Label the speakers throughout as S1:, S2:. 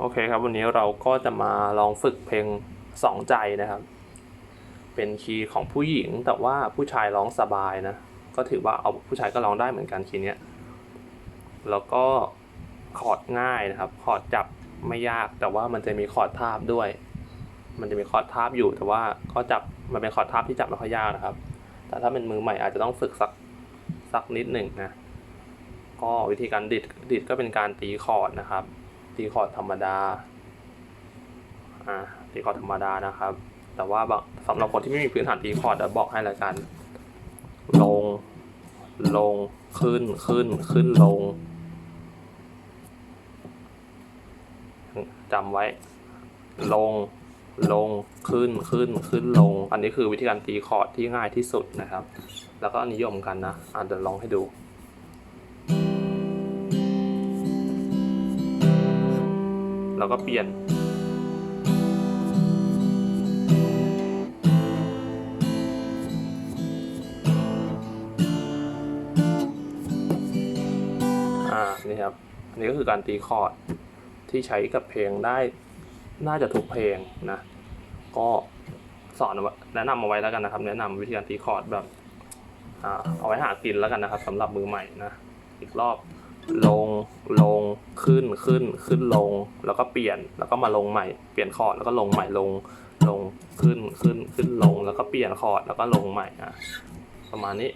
S1: โอเคครับ วันนี้เราก็จะมาลองฝึกเพลงสองใจนะครับ เป็นคีย์ของผู้หญิงแต่ว่าผู้ชายร้องสบายนะ ก็ถือว่าเอาผู้ชายก็ร้องได้เหมือนกันคีย์นี้แล้วก็คอร์ดง่ายนะครับ คอร์ดจับไม่ยากแต่ว่ามันจะมีคอร์ดทาบด้วย มันจะมีคอร์ดทาบอยู่แต่ว่าก็จับมันเป็นคอร์ดทาบที่จับไม่ค่อยยากนะครับ แต่ถ้าเป็นมือใหม่อาจจะต้องฝึกสักสักนิดหนึ่งนะ ก็วิธีการดิดดิดก็เป็นการตีคอร์ดนะครับ ตีคอร์ดธรรมดาอ่าตีคอร์ดธรรมดานะครับ แต่ว่าบสำหรับคนที่ไม่มีพื้นฐานตีคอร์ดเดี๋ยวบอกให้ละกัน ลง ลงขึ้นขึ้นขึ้นลงจำไว้ ลงลงขึ้นขึ้นขึ้นลง อันนี้คือวิธีการตีคอร์ดที่ง่ายที่สุดนะครับ แล้วก็นิยมกันนะอ่าเดี๋ยวลองให้ดู แล้วก็เปลี่ยน อ่า นี่ครับ อันนี้ก็คือการตีคอร์ดที่ใช้กับเพลงได้น่าจะทุกเพลงนะ ก็สอนเอาไว้แนะนำเอาไว้แล้วกันนะครับ แนะนำวิธีการตีคอร์ดแบบอ่าเอาไว้หากินแล้วกันนะครับสำหรับมือใหม่นะ อีกรอบ ลงลงขึ้นขึ้นขึ้นลง แล้วก็เปลี่ยนแล้วก็มาลงใหม่เปลี่ยนคอร์ดแล้วก็ลงใหม่ลงลงขึ้นขึ้นขึ้นลง แล้วก็เปลี่ยนคอร์ดแล้วก็ลงใหม่อะประมาณนี้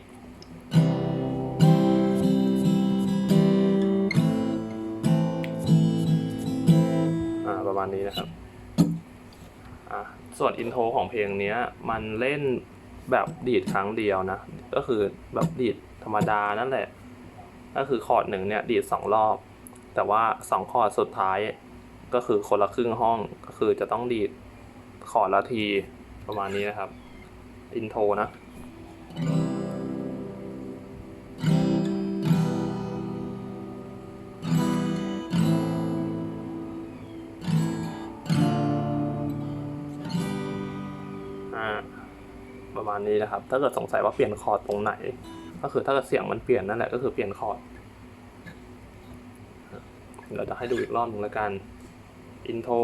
S1: อ่าประมาณนี้นะครับอ่าส่วนอินโทรของเพลงนี้มันเล่นแบบดีดครั้งเดียวนะ ก็คือแบบดีดธรรมดานั่นแหละ ก็คือคอร์ดหนึ่งเนี่ยดีดสองรอบ แต่ว่าสองคอร์ดสุดท้ายก็คือคนละครึ่งห้องก็คือจะต้องดีดคอร์ดละทีประมาณนี้นะครับ อินโทรนะประมาณนี้นะครับ ถ้าเกิดสงสัยว่าเปลี่ยนคอร์ดตรงไหน ก็คือถ้าเกิดเสียงมันเปลี่ยนนั่นแหละก็คือเปลี่ยนคอร์ดเดี๋ยวจะให้ดูอีกรอบหนึ่งแล้วกันอินโทร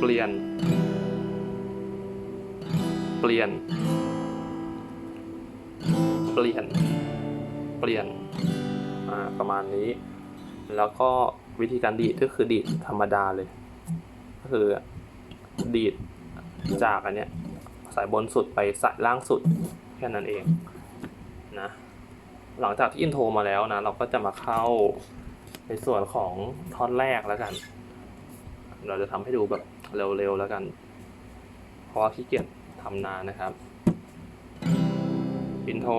S1: เปลี่ยน เปลี่ยน เปลี่ยน เปลี่ยน อ่า ประมาณนี้ แล้วก็วิธีการดีดก็คือดีดธรรมดาเลย ก็คือดีดจากอันเนี้ย สายบนสุดไปสายล่างสุดแค่นั้นเองนะหลังจากที่อินโทรมาแล้วนะ เราก็จะมาเข้าในส่วนของท่อนแรกแล้วกัน เราจะทำให้ดูแบบเร็วๆแล้วกัน เพราะว่าขี้เกียจทำนานนะครับ อินโทร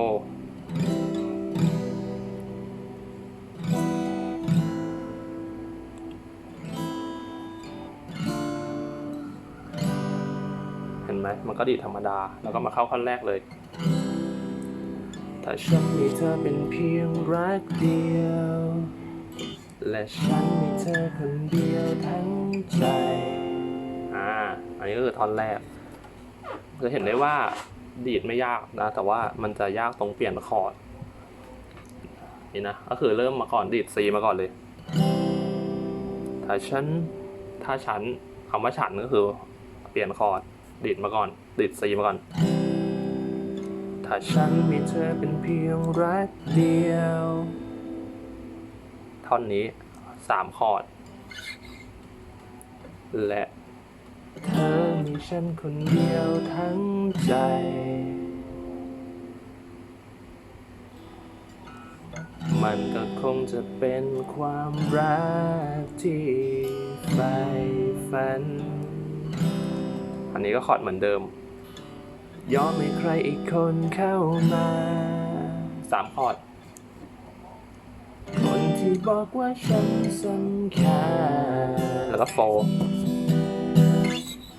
S1: ไหมมันก็ดีดธรรมดา แล้วก็มาเข้าขั้นแรกเลย ถ้าฉันมีเธอเป็นเพียงรักเดียว และฉันมีเธอคนเดียวทั้งใจ อ่า อันนี้ก็คือท่อนแรก จะเห็นได้ว่าดีดไม่ยากนะ แต่ว่ามันจะยากตรงเปลี่ยนคอร์ด นี่นะ ก็คือเริ่มมาก่อนดีด C มาก่อนเลย ถ้าฉัน ถ้าฉันคำว่าฉันก็คือเปลี่ยนคอร์ด ดีดมาก่อน ดีด C มาก่อน ถ้าฉันมีเธอเป็นเพียงรักเดียว ท่อนนี้สามคอร์ด และเธอมีฉันคนเดียวทั้งใจ มันก็คงจะเป็นความรักที่ใฝ่ฝัน อันนี้ก็คอร์ดเหมือนเดิม ยอมให้ใครอีกคนเข้ามาสามคอร์ด คนที่บอกว่าฉันสำคัญแล้วก็โฟร์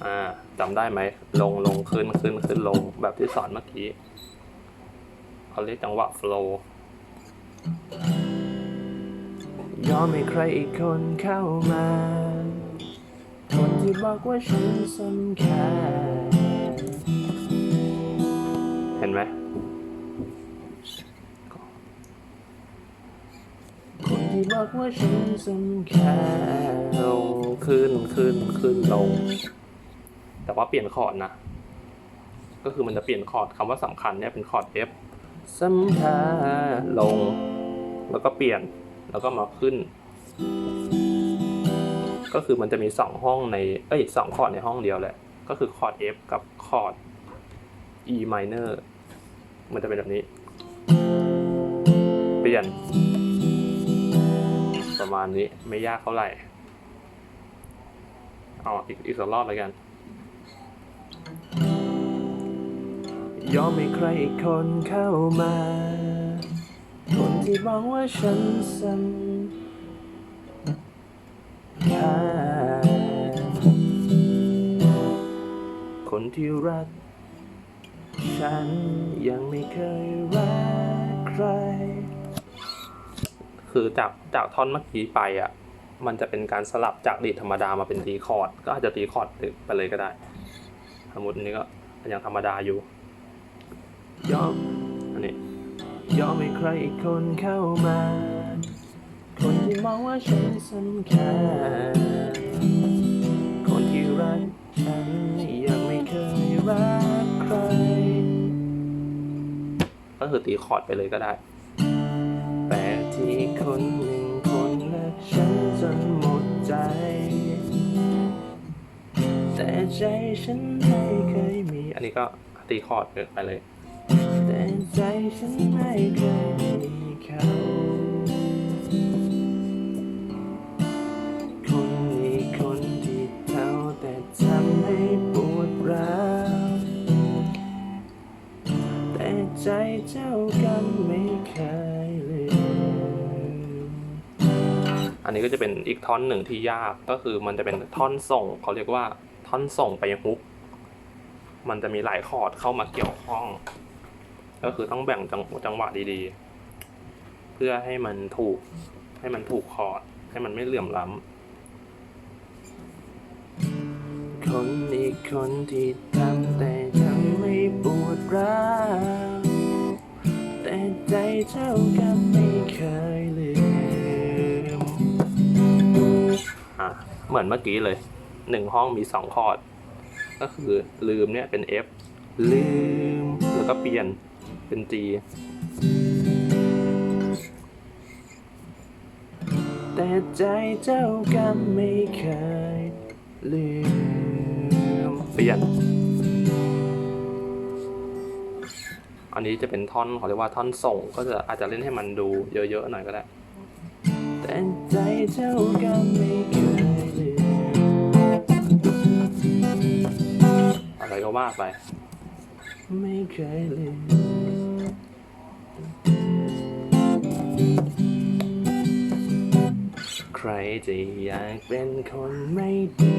S1: อ่าจำได้ไหม ลงลงขึ้นขึ้นขึ้นลงแบบที่สอนเมื่อกี้เขาเรียกจังหวะโฟล์ยอมให้ใครอีกคนเข้ามา คนที่บอกว่าฉันสำคัญเห็นไหมคนที่บอกว่าฉันสำคัญลงขึ้นขึ้นขึ้นลง แต่ว่าเปลี่ยนคอร์ดนะ ก็คือมันจะเปลี่ยนคอร์ดคำว่าสำคัญเนี่ยเป็นคอร์ด F สำคัญลง แล้วก็เปลี่ยนแล้วก็มาขึ้น ก็คือมันจะมีสองห้องในเอ้ยสองคอร์ดในห้องเดียวแหละ ก็คือคอร์ด F กับคอร์ด E minor มันจะเป็นแบบนี้ เปลี่ยน ประมาณนี้ไม่ยากเท่าไหร่เอาอีกอีกสักรอบแล้วกัน ยอมให้ใครอีกคนเข้ามา คนที่บอกว่าฉันสำ คนที่รัก ฉันยังไม่เคยรักใคร คือจากจากท่อนเมื่อกี้ไปอะ มันจะเป็นการสลับจากดีดธรรมดามาเป็นตีคอร์ด ก็อาจจะตีคอร์ดไปเลยก็ได้ สมมติอันนี้ก็ยังธรรมดาอยู่ยอมอันนี้ยอมให้ใครอีกคนเข้ามา คนที่มองว่าฉันสำคัญ คนที่รักฉันยังไม่เคยรักใคร ก็คือตีคอร์ดไปเลยก็ได้ แต่ที่คนหนึ่งคนรักฉันจนหมดใจ แต่ใจฉันไม่เคยมี อันนี้ก็ตีคอร์ดไปเลย แต่ใจฉันไม่เคยมีเขา เจ้ากันไม่เคยลืมอันนี้ก็จะเป็นอีกท่อนหนึ่งที่ยากก็คือมันจะเป็นท่อนส่งเขาเรียกว่าท่อนส่งไปฮุก มันจะมีหลายคอร์ดเข้ามาเกี่ยวข้อง ก็คือต้องแบ่งจังจังหวะดีๆ เพื่อให้มันถูกให้มันถูกคอร์ดให้มันไม่เหลื่อมล้ำคนอีกคนที่ทำแต่ทำให้ปวดร้าวแต่ใจ เจ้ากันไม่เคยลืมอะเหมือนเมื่อกี้เลยหนึ่งห้องมีสองคอร์ดก็คือลืมเนี่ยเป็น F ลืม แล้วก็เปลี่ยนเป็น G แต่ใจเจ้ากันไม่เคยลืมเปลี่ยน อันนี้จะเป็นท่อนเขาเรียกว่าท่อนส่ง ก็จะอาจจะเล่นให้มันดูเยอะๆหน่อยก็ได้แต่ใจเจ้ากันไม่เคยลืมอะไรก็ว่าไป ไม่เคยลืมใครจะอยากเป็นคนไม่ดี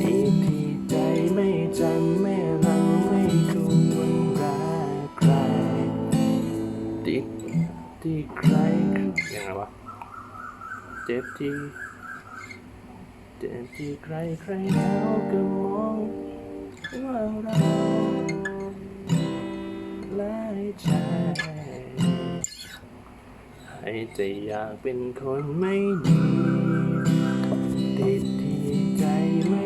S1: ที่ที่ใจไม่จำแม่เราไม่ ใครยังไงวะเจ็บที่เจ็บที่ใครใครเขาก็มองว่าเราหลายใจให้จอยากเป็นคนไม่ดีติดที่ใจไม่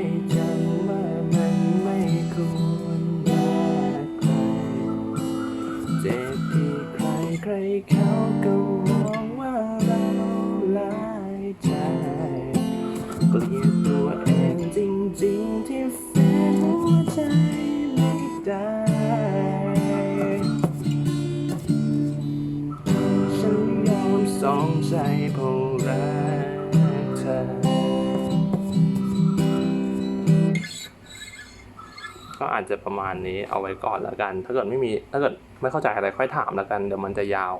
S1: เขาก็มองว่าเราหลายใจเกลียดตัวเองจริงๆที่แฝงหัวใจไม่ได้ฉันยอมสองใจผม อาจจะประมาณนี้เอาไว้ก่อนแล้วกัน ถ้าเกิดไม่มีถ้าเกิดไม่เข้าใจอะไรค่อยถามแล้วกันเดี๋ยวมันจะยาว